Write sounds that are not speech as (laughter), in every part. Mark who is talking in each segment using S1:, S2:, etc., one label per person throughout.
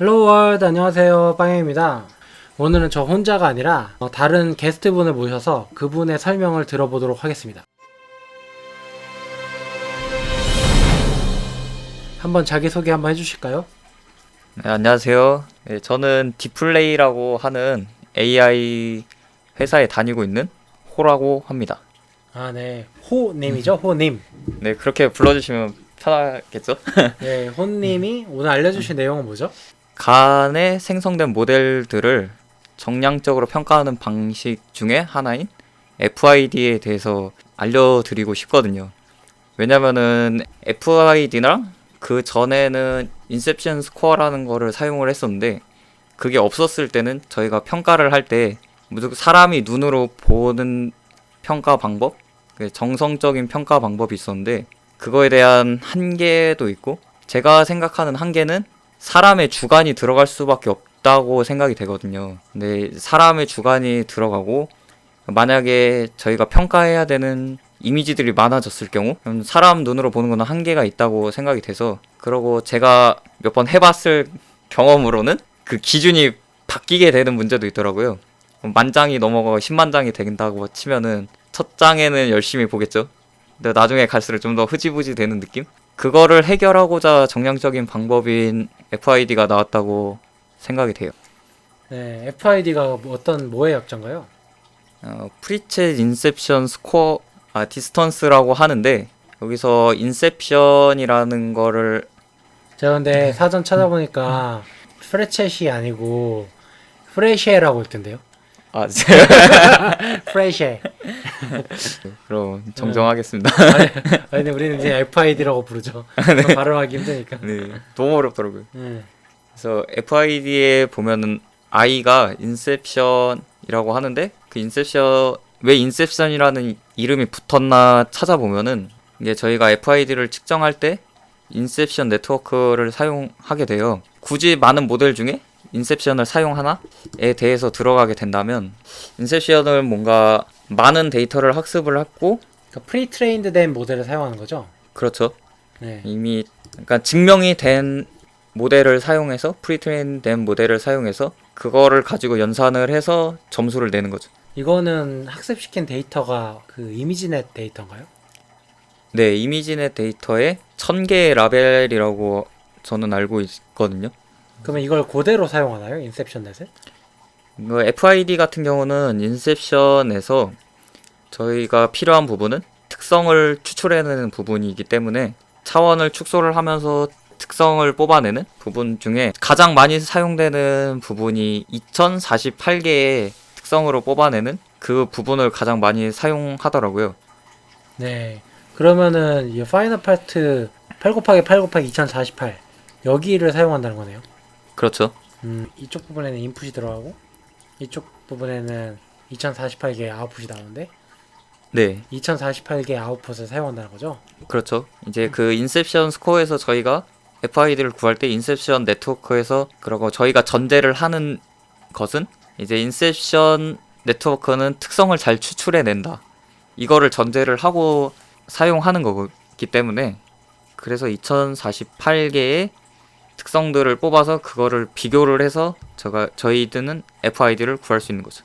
S1: 헬로 월드 안녕하세요 빵영입니다 오늘은 저 혼자가 아니라 어, 다른 게스트분을 모셔서 그분의 설명을 들어보도록 하겠습니다 한번 자기소개 한번 해주실까요?
S2: 네, 안녕하세요. 네, 저는 디플레이라고 하는 AI 회사에 다니고 있는 호라고 합니다.
S1: 아 네 호님이죠 호님
S2: 네, 그렇게 불러주시면 편하겠죠? (laughs)
S1: 네 호님이 오늘 알려주실 내용은 뭐죠?
S2: 간에 생성된 모델들을 정량적으로 평가하는 방식 중에 하나인 FID에 대해서 알려드리고 싶거든요. 왜냐면은 FID랑 그 전에는 인셉션 스코어라는 거를 사용을 했었는데 그게 없었을 때는 저희가 평가를 할 때 무조건 사람이 눈으로 보는 평가 방법, 그 정성적인 평가 방법이 있었는데 그거에 대한 한계도 있고 제가 생각하는 한계는 사람의 주관이 들어갈 수밖에 없다고 생각이 되거든요. 근데 사람의 주관이 들어가고 만약에 저희가 평가해야 되는 이미지들이 많아졌을 경우 사람 눈으로 보는 거는 한계가 있다고 생각이 돼서 그러고 제가 몇 번 해봤을 경험으로는 그 기준이 바뀌게 되는 문제도 있더라고요. 만 장이 넘어가 10만 장이 된다고 치면은 첫 장에는 열심히 보겠죠. 근데 나중에 갈수록 좀 더 흐지부지 되는 느낌? 그거를 해결하고자 정량적인 방법인 FID가 나왔다고 생각이 돼요.
S1: 네 FID가 어떤 뭐의 약자인가요?
S2: 어, 프리챗 인셉션 스코어 아 디스턴스라고 하는데 여기서 인셉션이라는 거를
S1: 제가 근데 사전 찾아보니까 프레쳇이 아니고 프레쉐라고 있던데요.
S2: 아 (laughs)
S1: 프레쉐 (laughs)
S2: 그럼 정정하겠습니다.
S1: 아니, 아니 근데 우리는 이제 FID라고 부르죠. (laughs) 발음하기 힘드니까.
S2: 네 너무 어렵더라고요.
S1: 네.
S2: 그래서 FID에 보면은 I가 인셉션이라고 하는데 그 인셉션 왜 인셉션이라는 이름이 붙었나 찾아보면은 이게 저희가 FID를 측정할 때 인셉션 네트워크를 사용하게 돼요. 굳이 많은 모델 중에 인셉션을 사용하나에 대해서 들어가게 된다면 인셉션을 뭔가 많은 데이터를 학습을 했고
S1: 그러니까 프리트레인드 된 모델을 사용하는 거죠.
S2: 그렇죠.
S1: 네.
S2: 이미 그러니까 증명이 된 모델을 사용해서 프리트레인 된 모델을 사용해서 그거를 가지고 연산을 해서 점수를 내는 거죠.
S1: 이거는 학습시킨 데이터가 그 이미지넷 데이터인가요?
S2: 네, 이미지넷 데이터에 1000개의 라벨이라고 저는 알고 있거든요.
S1: 그러면 이걸 그대로 사용하나요? 인셉션 넷을?
S2: 그 FID 같은 경우는 인셉션에서 저희가 필요한 부분은 특성을 추출해내는 부분이기 때문에 차원을 축소를 하면서 특성을 뽑아내는 부분 중에 가장 많이 사용되는 부분이 2048개의 특성으로 뽑아내는 그 부분을 가장 많이 사용하더라고요.
S1: 네. 그러면은 이 파이널 파트 8 곱하기 8 곱하기 2048 여기를 사용한다는 거네요.
S2: 그렇죠.
S1: 음, 이쪽 부분에는 인풋이 들어가고 이쪽 부분에는 2048개의 아웃풋이 나오는데
S2: 네,
S1: 2048개의 아웃풋을 사용한다는 거죠.
S2: 그렇죠. 이제 그 인셉션 스코어에서 저희가 FID를 구할 때 인셉션 네트워크에서 그리고 저희가 전제를 하는 것은 이제 인셉션 네트워크는 특성을 잘 추출해낸다. 이거를 전제를 하고 사용하는 거기 때문에 그래서 2048개의 특성들을 뽑아서 그거를 비교를 해서 제가 저희들은 FID를 구할 수 있는 거죠.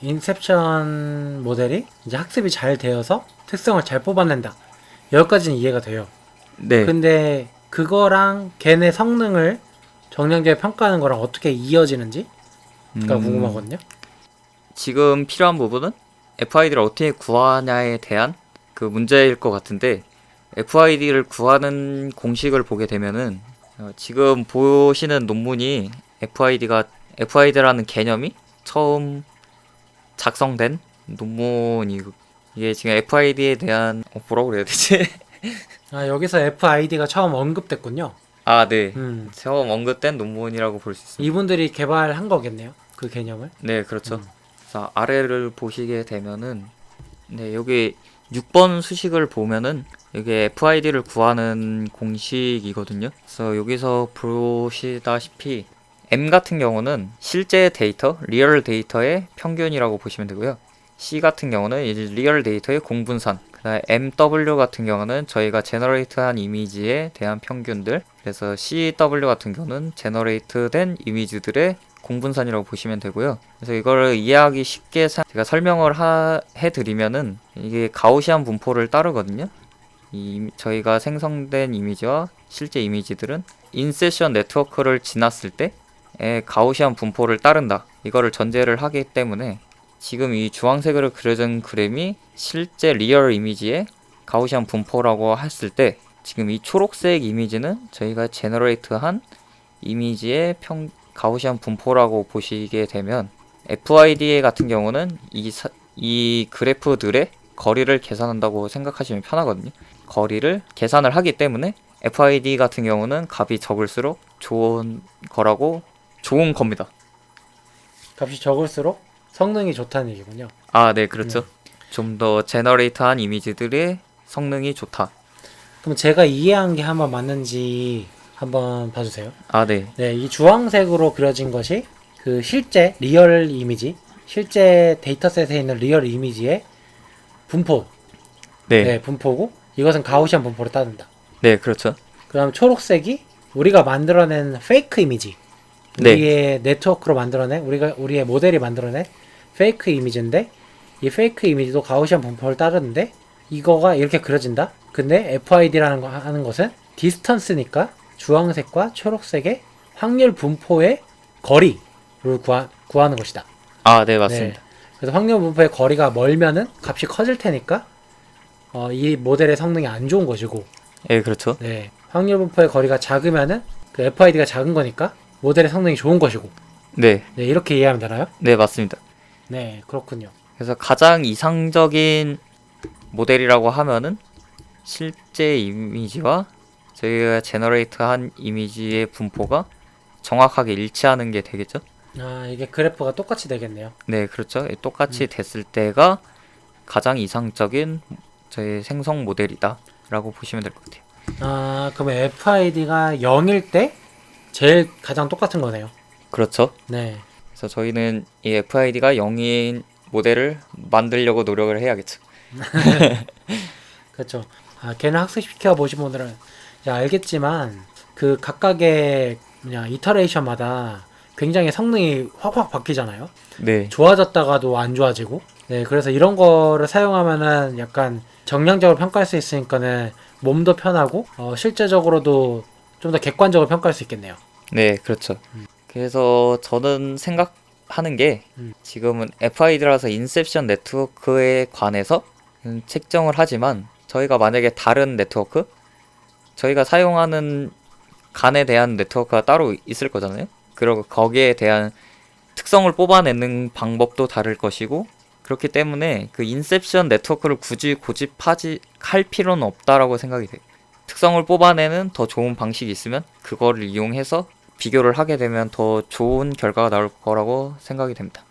S1: 인셉션 모델이 이제 학습이 잘 되어서 특성을 잘 뽑아낸다. 여기까지는 이해가 돼요.
S2: 네.
S1: 근데 그거랑 걔네 성능을 정량적에 평가하는 거랑 어떻게 이어지는지가
S2: 음,
S1: 궁금하거든요.
S2: 지금 필요한 부분은 FID를 어떻게 구하냐에 대한 그 문제일 것 같은데 FID를 구하는 공식을 보게 되면은 어, 지금 보시는 논문이 FID가 FID라는 개념이 처음 작성된 논문이 이게 지금 FID에 대한 어, 뭐라고 그래야 되지? (laughs)
S1: 아 여기서 FID가 처음 언급됐군요.
S2: 아, 네.
S1: 음,
S2: 처음 언급된 논문이라고 볼 수 있습니다.
S1: 이분들이 개발한 거겠네요. 그 개념을.
S2: 네, 그렇죠.
S1: 음.
S2: 자, 아래를 보시게 되면은 네, 여기 6번 수식을 보면은 여기 FID를 구하는 공식이거든요. 그래서 여기서 보시다시피 M 같은 경우는 실제 데이터, 리얼 데이터의 평균이라고 보시면 되고요. C 같은 경우는 리얼 데이터의 공분산, 그 그다음에 MW 같은 경우는 저희가 제너레이트한 이미지에 대한 평균들 그래서 CW 같은 경우는 제너레이트된 이미지들의 공분산이라고 보시면 되고요. 그래서 이거를 이해하기 쉽게 사- 제가 설명을 하- 해드리면은 이게 가우시안 분포를 따르거든요. 이 저희가 생성된 이미지와 실제 이미지들은 인세션 네트워크를 지났을 때의 가우시안 분포를 따른다. 이거를 전제를 하기 때문에 지금 이 주황색으로 그려진 그램이 실제 리얼 이미지의 가우시안 분포라고 했을 때 지금 이 초록색 이미지는 저희가 제너레이트한 이미지의 평 가우시안 분포라고 보시게 되면 FIDA 같은 경우는 이, 사- 이 그래프들의 거리를 계산한다고 생각하시면 편하거든요. 거리를 계산을 하기 때문에 FID 같은 경우는 값이 적을수록 좋은 거라고 좋은 겁니다.
S1: 값이 적을수록 성능이 좋다는 얘기군요.
S2: 아, 네, 그렇죠. 좀더 제너레이트한 이미지들의 성능이 좋다.
S1: 그럼 제가 이해한 게 한번 맞는지 한번 봐주세요.
S2: 아, 네.
S1: 네, 이 주황색으로 그려진 것이 그 실제 리얼 이미지, 실제 데이터셋에 있는 리얼 이미지의 분포,
S2: 네.
S1: 네,
S2: 네,
S1: 분포고 이것은 가우시안 분포를 따른다.
S2: 그렇죠.
S1: 그다음 초록색이 우리가 만들어낸 페이크 이미지,
S2: 네.
S1: 우리의 네트워크로 만들어낸 우리가 우리의 모델이 만들어낸 페이크 이미지인데 이 페이크 이미지도 가우시안 분포를 따르는데 이거가 이렇게 그려진다. 근데 FID라는 거 하는 것은 디스턴스니까 주황색과 초록색의 확률 분포의 거리를 구하, 구하는 것이다.
S2: 아, 네, 맞습니다.
S1: 네. 그래서 확률 분포의 거리가 멀면은 값이 커질 테니까 어, 이 모델의 성능이 안 좋은 것이고
S2: 네, 그렇죠.
S1: 네. 확률 분포의 거리가 작으면은 그 FID가 작은 거니까 모델의 성능이 좋은 것이고
S2: 네.
S1: 네, 이렇게 이해하면 되나요?
S2: 네, 맞습니다.
S1: 네, 그렇군요.
S2: 그래서 가장 이상적인 모델이라고 하면은 실제 이미지와 저희가 제너레이트 한 이미지의 분포가 정확하게 일치하는 게 되겠죠?
S1: 아, 이게 그래프가 똑같이 되겠네요.
S2: 네, 그렇죠. 똑같이 됐을 때가 가장 이상적인 저희 생성 모델이다라고 보시면 될 것 같아요.
S1: 아, 그러면 FID가 0일 때 제일 가장 똑같은 거네요.
S2: 그렇죠.
S1: 네.
S2: 그래서 저희는 이 FID가 0인 모델을 만들려고 노력을 해야겠죠. (laughs)
S1: 그렇죠. 아, 걔는 학습시켜 보신 분들은 알겠지만 그 각각의 뭐냐 이터레이션마다 굉장히 성능이 확확 바뀌잖아요.
S2: 네,
S1: 좋아졌다가도 안 좋아지고. 네, 그래서 이런 거를 사용하면은 약간 정량적으로 평가할 수 있으니까는 몸도 편하고 어, 실제적으로도 좀 더 객관적으로 평가할 수 있겠네요.
S2: 네, 그렇죠. 그래서 저는 생각하는 게
S1: 음.
S2: 지금은 FID라서 인셉션 네트워크에 관해서 음, 책정을 하지만 저희가 만약에 다른 네트워크 저희가 사용하는 간에 대한 네트워크가 따로 있을 거잖아요. 그리고 거기에 대한 특성을 뽑아내는 방법도 다를 것이고 그렇기 때문에 그 인셉션 네트워크를 굳이 고집하지 할 필요는 없다라고 생각이 돼요. 특성을 뽑아내는 더 좋은 방식이 있으면 그거를 이용해서 비교를 하게 되면 더 좋은 결과가 나올 거라고 생각이 됩니다.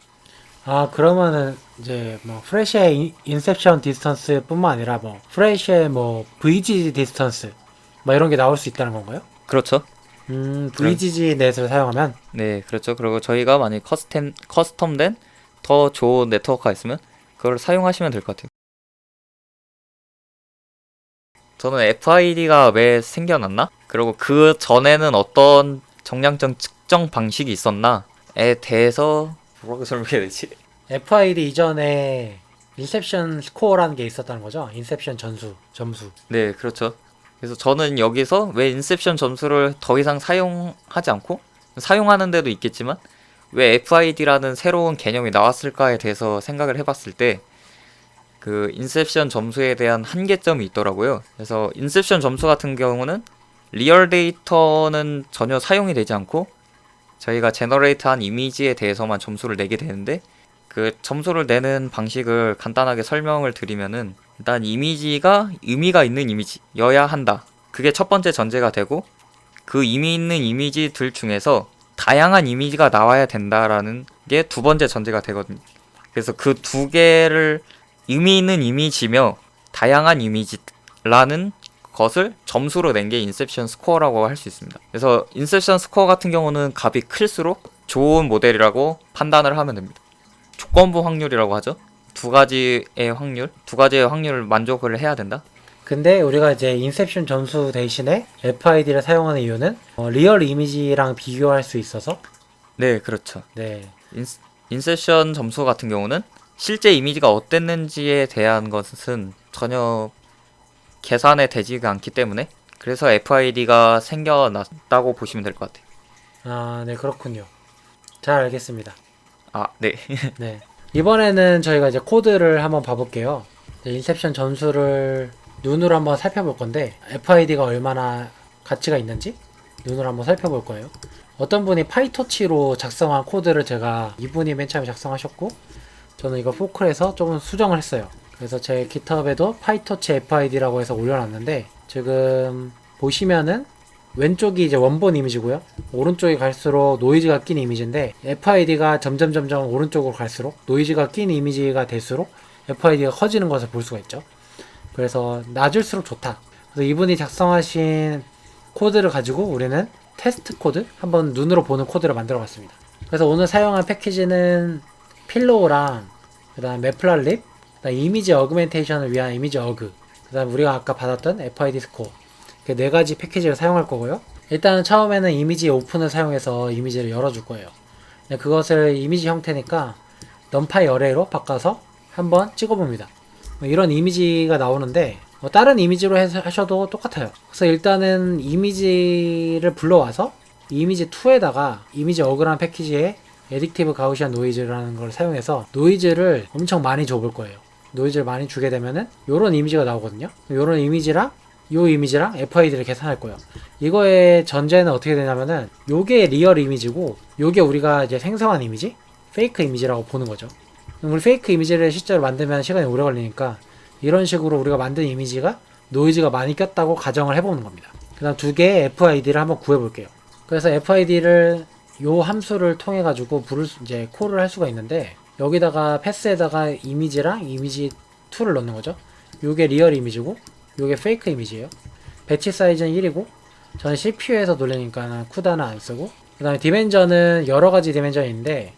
S1: 아 그러면은 이제 뭐 프레시의 인- 인셉션 디스턴스뿐만 아니라 뭐 프레시의 뭐 VGG 디스턴스 뭐 이런 게 나올 수 있다는 건가요?
S2: 그렇죠.
S1: 음 VGG 넷을 사용하면
S2: 네, 그렇죠. 그리고 저희가 만약 커스텀 커스텀된 더 좋은 네트워크가 있으면 그걸 사용하시면 될 것 같아요. 저는 FID가 왜 생겨났나? 그리고 그 전에는 어떤 정량적 측정 방식이 있었나에 대해서 뭐라고 설명해야 되지?
S1: FID 이전에 인셉션 스코어라는 게 있었다는 거죠? 인셉션 전수 점수.
S2: 네, 그렇죠. 그래서 저는 여기서 왜 인셉션 점수를 더 이상 사용하지 않고 사용하는 데도 있겠지만 왜 FID라는 새로운 개념이 나왔을까에 대해서 생각을 해봤을 때 그 인셉션 점수에 대한 한계점이 있더라고요. 그래서 인셉션 점수 같은 경우는 리얼 데이터는 전혀 사용이 되지 않고 저희가 제너레이트한 이미지에 대해서만 점수를 내게 되는데 그 점수를 내는 방식을 간단하게 설명을 드리면은 일단 이미지가 의미가 있는 이미지여야 한다. 그게 첫 번째 전제가 되고 그 의미 있는 이미지들 중에서 다양한 이미지가 나와야 된다라는 게 두 번째 전제가 되거든요. 그래서 그 두 개를 의미 있는 이미지며 다양한 이미지라는 것을 점수로 낸 게 인셉션 스코어라고 할 수 있습니다. 그래서 인셉션 스코어 같은 경우는 값이 클수록 좋은 모델이라고 판단을 하면 됩니다. 조건부 확률이라고 하죠. 두 가지의 확률, 두 가지의 확률을 만족을 해야 된다.
S1: 근데 우리가 이제 인셉션 전수 대신에 FID를 사용하는 이유는 어, 리얼 이미지랑 비교할 수 있어서
S2: 네, 그렇죠.
S1: 네.
S2: 인, 인셉션 점수 같은 경우는 실제 이미지가 어땠는지에 대한 것은 전혀 계산에 되지가 않기 때문에 그래서 FID가 생겨났다고 보시면 될 것 같아요.
S1: 아, 네, 그렇군요. 잘 알겠습니다.
S2: 아, 네.
S1: 네. (laughs) 이번에는 저희가 이제 코드를 한번 봐볼게요. 인셉션 전수를 눈으로 한번 살펴볼 건데 FID가 얼마나 가치가 있는지 눈으로 한번 살펴볼 거예요. 어떤 분이 파이토치로 작성한 코드를 제가 이분이 맨 처음에 작성하셨고 저는 이거 포클해서 조금 수정을 했어요. 그래서 제 GitHub에도 파이토치 FID라고 해서 올려놨는데 지금 보시면은 왼쪽이 이제 원본 이미지고요. 오른쪽이 갈수록 노이즈가 낀 이미지인데 FID가 점점 점점 오른쪽으로 갈수록 노이즈가 낀 이미지가 될수록 FID가 커지는 것을 볼 수가 있죠. 그래서 낮을수록 좋다. 그래서 이분이 작성하신 코드를 가지고 우리는 테스트 코드 한번 눈으로 보는 코드를 만들어 봤습니다. 그래서 오늘 사용한 패키지는 필로우랑 그다음 매플랄립, 그다음 이미지 어그멘테이션을 위한 이미지 어그, 그다음 우리가 아까 받았던 FID 스코어 그 네 가지 패키지를 사용할 거고요. 일단은 처음에는 이미지 오픈을 사용해서 이미지를 열어줄 거예요. 네, 그것을 이미지 형태니까 넘파이 어레이로 바꿔서 한번 찍어봅니다. 뭐 이런 이미지가 나오는데 뭐 다른 이미지로 해서 하셔도 똑같아요. 그래서 일단은 이미지를 불러와서 이미지 2에다가 이미지 어그란 패키지에 에딕티브 가우시안 노이즈라는 걸 사용해서 노이즈를 엄청 많이 줘볼 거예요. 노이즈를 많이 주게 되면은 요런 이미지가 나오거든요. 요런 이미지랑 요 이미지랑 FID를 계산할 거예요. 이거의 전제는 어떻게 되냐면은 요게 리얼 이미지고 요게 우리가 이제 생성한 이미지, 페이크 이미지라고 보는 거죠. 우리 페이크 이미지를 실제로 만들면 시간이 오래 걸리니까 이런 식으로 우리가 만든 이미지가 노이즈가 많이 꼈다고 가정을 해보는 겁니다. 그다음 두 개의 FID를 한번 구해볼게요. 그래서 FID를 요 함수를 통해 가지고 부를 수- 이제 콜을 할 수가 있는데 여기다가 패스에다가 이미지랑 이미지 2를 넣는 거죠. 요게 리얼 이미지고 요게 페이크 이미지예요. 배치 사이즈는 1이고 저는 CPU에서 돌리니까 쿠다는 안 쓰고 그 다음에 디멘전은 여러 가지 디멘전이 있는데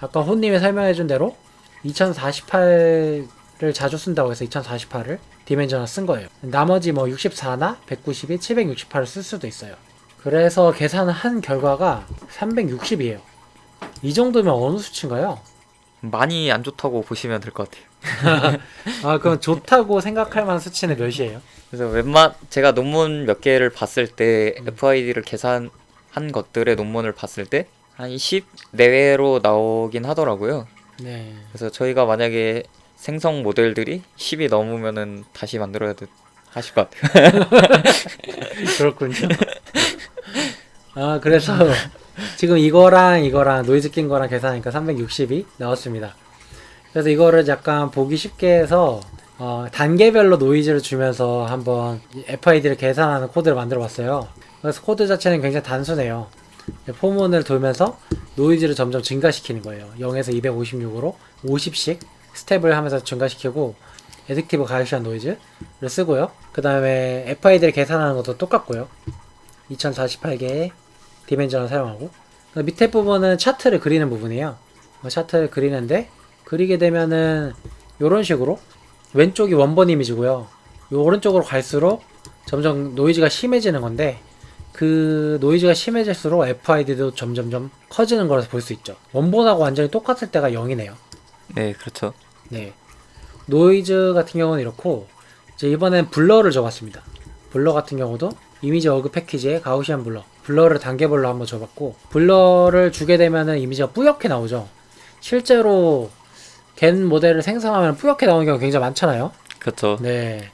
S1: 아까 혼님이 설명해준 대로 2048을 자주 쓴다고 해서 2048을 디멘전을 쓴 거예요. 나머지 뭐 64나 192, 768을 쓸 수도 있어요. 그래서 계산을 한 결과가 360이에요. 이 정도면 어느 수치인가요?
S2: 많이 안 좋다고 보시면 될 것 같아요. (laughs)
S1: 아, 그럼 좋다고 생각할 만한 수치는 몇이에요?
S2: 그래서 웬만 제가 논문 몇 개를 봤을 때 FID를 계산한 것들의 논문을 봤을 때 한 10 내외로 나오긴 하더라고요.
S1: 네.
S2: 그래서 저희가 만약에 생성 모델들이 10이 넘으면은 다시 만들어야 돼 하실 것 같아요. (laughs)
S1: 그렇군요. 아, 그래서 (laughs) 지금 이거랑 이거랑 노이즈 낀 거랑 계산하니까 360이 나왔습니다. 그래서 이거를 약간 보기 쉽게 해서 어, 단계별로 노이즈를 주면서 한번 FID를 계산하는 코드를 만들어 봤어요. 그래서 코드 자체는 굉장히 단순해요. 포문을 돌면서 노이즈를 점점 증가시키는 거예요. 0에서 256으로 50씩 스텝을 하면서 증가시키고 에딕티브 가이시한 노이즈를 쓰고요. 그 다음에 FID를 계산하는 것도 똑같고요. 2048개의 디멘전을 사용하고 그 밑에 부분은 차트를 그리는 부분이에요. 어, 차트를 그리는데 그리게 되면은 이런 식으로 왼쪽이 원본 이미지고요. 요 오른쪽으로 갈수록 점점 노이즈가 심해지는 건데 그 노이즈가 심해질수록 FID도 점점점 커지는 거라서 볼 수 있죠. 원본하고 완전히 똑같을 때가 0이네요.
S2: 네, 그렇죠.
S1: 네. 노이즈 같은 경우는 이렇고 이제 이번엔 블러를 줘봤습니다. 블러 같은 경우도 이미지 어그 패키지에 가우시안 블러, 블러를 단계별로 한번 줘봤고 블러를 주게 되면은 이미지가 뿌옇게 나오죠. 실제로 겐 모델을 생성하면 뿌옇게 나오는 경우가 굉장히 많잖아요.
S2: 그렇죠.
S1: 네.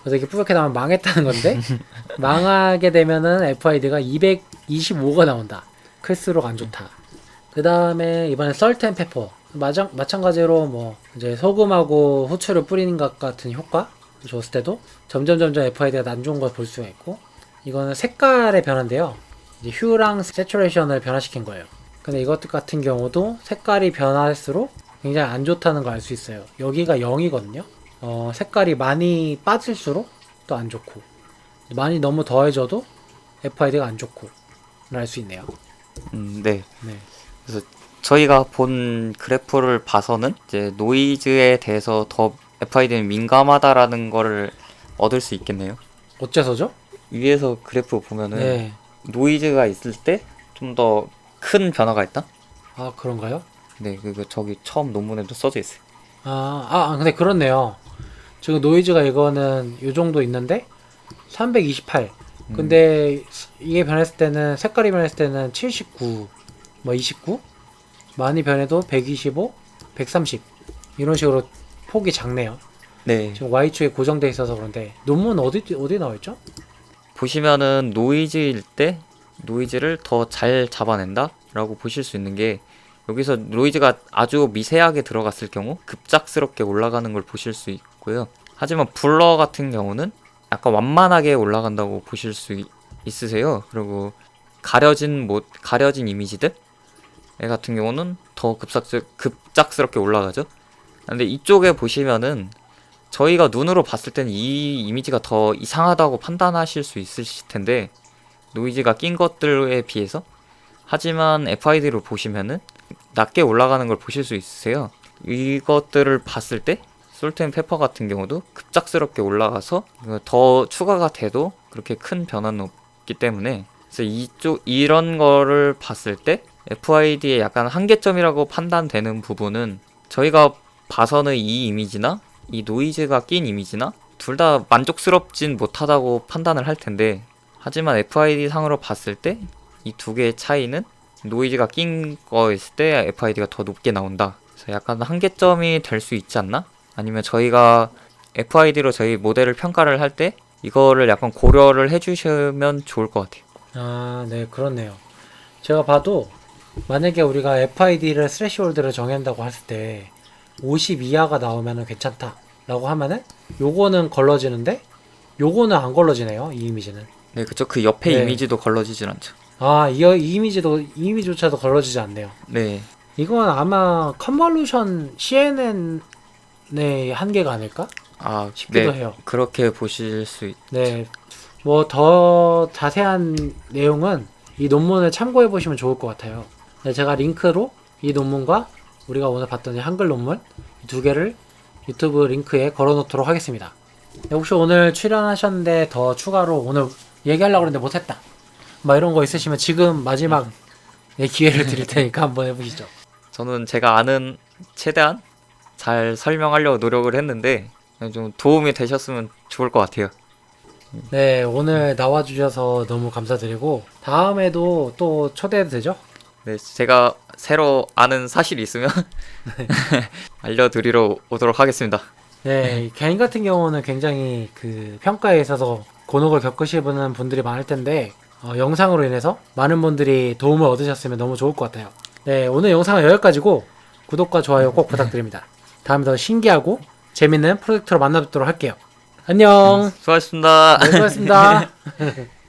S1: 그래서 이게 뿌옇게 나오면 망했다는 건데 (laughs) 망하게 되면은 FID가 225가 나온다. 클수록 안 좋다. 그 다음에 이번에 썰텐 페퍼 마찬, 마찬가지로 뭐 이제 소금하고 후추를 뿌리는 것 같은 효과 줬을 때도 점점 점점 FID가 안 좋은 걸 볼 수가 있고 이거는 색깔의 변화인데요. 이제 휴랑 세츄레이션을 변화시킨 거예요. 근데 이것 같은 경우도 색깔이 변할수록 굉장히 안 좋다는 걸 알 수 있어요. 여기가 0이거든요. 어, 색깔이 많이 빠질수록 또 안 좋고 많이 너무 더해져도 FID가 안 좋고 알 수 있네요.
S2: 음, 네.
S1: 네.
S2: 저희가 본 그래프를 봐서는 이제 노이즈에 대해서 더 FID는 민감하다라는 거를 얻을 수 있겠네요.
S1: 어째서죠?
S2: 위에서 그래프 보면은
S1: 네.
S2: 노이즈가 있을 때 좀 더 큰 변화가 있다?
S1: 아 그런가요?
S2: 네, 그거 저기 처음 논문에도 써져 있어요.
S1: 아, 아 아, 근데 그렇네요. 지금 노이즈가 이거는 요 정도 있는데 328. 근데 이게 변했을 때는 색깔이 변했을 때는 79, 뭐 29, 많이 변해도 125, 130 이런 식으로 폭이 작네요.
S2: 네,
S1: 지금 y축에 고정돼 있어서 그런데 논문 어디 어디 나와 있죠?
S2: 보시면은 노이즈일 때 노이즈를 더 잘 잡아낸다라고 보실 수 있는 게 여기서 노이즈가 아주 미세하게 들어갔을 경우 급작스럽게 올라가는 걸 보실 수 있고요. 하지만 블러 같은 경우는 약간 완만하게 올라간다고 보실 수 있- 있으세요. 그리고 가려진 뭐 가려진 이미지들 애 같은 경우는 더 급삭스, 급작스럽게 올라가죠. 근데 이쪽에 보시면은 저희가 눈으로 봤을 때는 이 이미지가 더 이상하다고 판단하실 수 있으실 텐데 노이즈가 낀 것들에 비해서 하지만 FID를 보시면은 낮게 올라가는 걸 보실 수 있으세요. 이것들을 봤을 때 솔트앤페퍼 같은 경우도 급작스럽게 올라가서 더 추가가 돼도 그렇게 큰 변화는 없기 때문에 그래서 이쪽 이런 거를 봤을 때 FID의 약간 한계점이라고 판단되는 부분은 저희가 봐서는 이 이미지나 이 노이즈가 낀 이미지나 둘 다 만족스럽진 못하다고 판단을 할 텐데 하지만 FID 상으로 봤을 때 이 두 개의 차이는 노이즈가 낀 거였을 때 FID가 더 높게 나온다. 그래서 약간 한계점이 될 수 있지 않나? 아니면 저희가 FID로 저희 모델을 평가를 할 때 이거를 약간 고려를 해주시면 좋을 것 같아요.
S1: 아, 네, 그렇네요. 제가 봐도 만약에 우리가 FID를 스레시홀드를 정한다고 했을 때 50 이하가 나오면은 괜찮다라고 하면은 요거는 걸러지는데 요거는 안 걸러지네요. 이 이미지는.
S2: 네, 그쵸. 그 옆에
S1: 네.
S2: 이미지도 걸러지진 않죠.
S1: 아, 이, 이 이미지도 이 이미지조차도 걸러지지 않네요.
S2: 네,
S1: 이건 아마 컨볼루션 CNN의 한계가 아닐까
S2: 아,
S1: 싶기도
S2: 네,
S1: 해요.
S2: 그렇게 보실 수 있...
S1: 네. 뭐 더 자세한 내용은 이 논문을 참고해 보시면 좋을 것 같아요. 네, 제가 링크로 이 논문과 우리가 오늘 봤던 이 한글 논문 이두 개를 유튜브 링크에 걸어 놓도록 하겠습니다. 네, 혹시 오늘 출연하셨는데 더 추가로 오늘 얘기하려고 했는데 못했다. 막 이런 거 있으시면 지금 마지막 네, 기회를 드릴 테니까 한번 해보시죠.
S2: 저는 제가 아는 최대한 잘 설명하려고 노력을 했는데 좀 도움이 되셨으면 좋을 것 같아요.
S1: 네, 오늘 나와주셔서 너무 감사드리고 다음에도 또 초대해도 되죠?
S2: 네, 제가 새로 아는 사실이 있으면 (laughs) 알려드리러 오도록 하겠습니다.
S1: 네, 개인 같은 경우는 굉장히 그 평가에 있어서 곤혹을 겪으시는 분들이 많을 텐데 어, 영상으로 인해서 많은 분들이 도움을 얻으셨으면 너무 좋을 것 같아요. 네, 오늘 영상은 여기까지고 구독과 좋아요 꼭 부탁드립니다. 다음에 더 신기하고 재밌는 프로젝트로 만나뵙도록 할게요. 안녕.
S2: 수고하셨습니다.
S1: 네, 수고하셨습니다. (laughs)